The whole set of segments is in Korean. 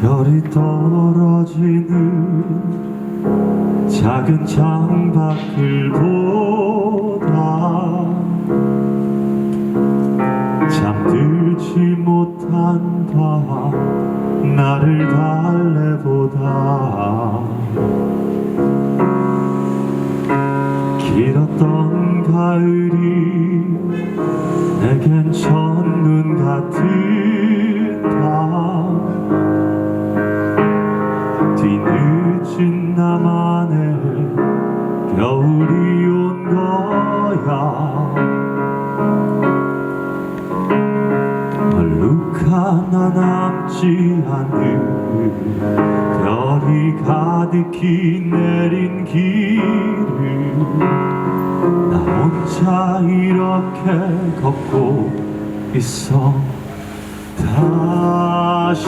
별이 떨어지는 작은 창밖을 보다 잠들지 못한 밤 나를 달래보다 가을이 내겐 첫눈 같은 밤. 뒤늦은 나만의 겨울이 온 거야. 얼룩 하나 남지 별이 가득히 내린 길을 나 혼자 이렇게 걷고 있어. 다시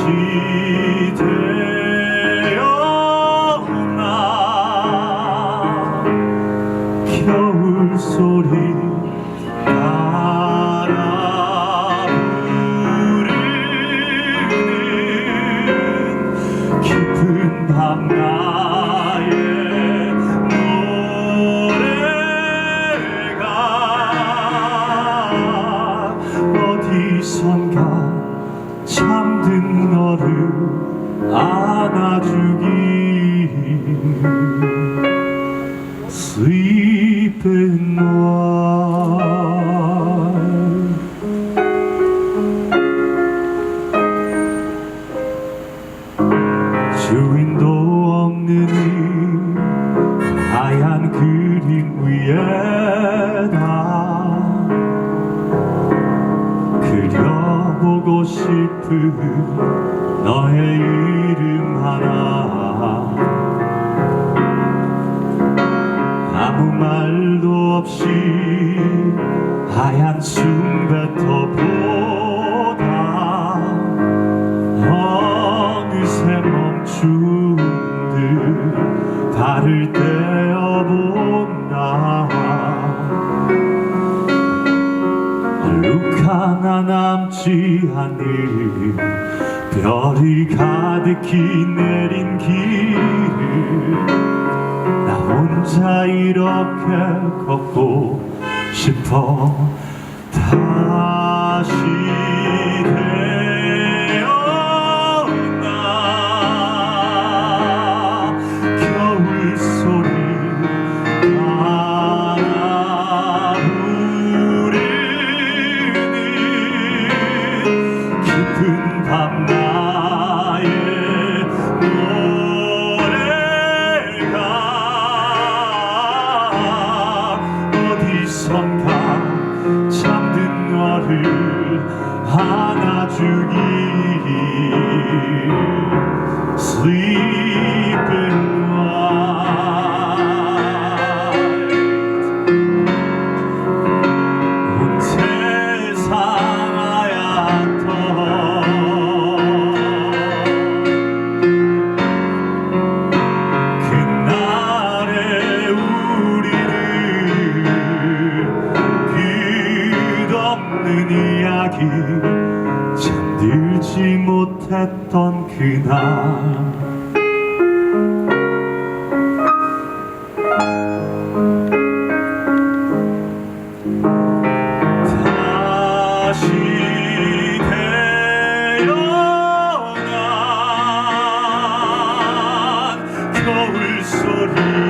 태어나. 겨울 소리 어디선가 잠든 너를 안아주기 Sleeping while 주인 그려보고 싶은 너의 이름 하나. 아무 말도 없이 하얀 숨뱉어 보다 어느새 멈춘 듯 달을 떼 얼룩 하나 남지 않은 별이 가득히 내린 길을 나 혼자 이렇게 걷고 싶어 어디선가 잠든 너를 안아주기 보지 못했던 그날. 소리.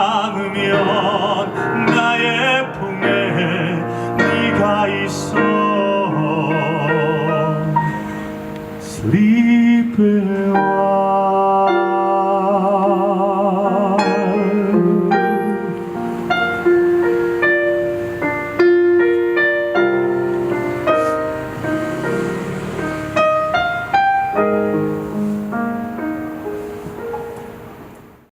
담으면 나의 품에 네가 있어. Sleep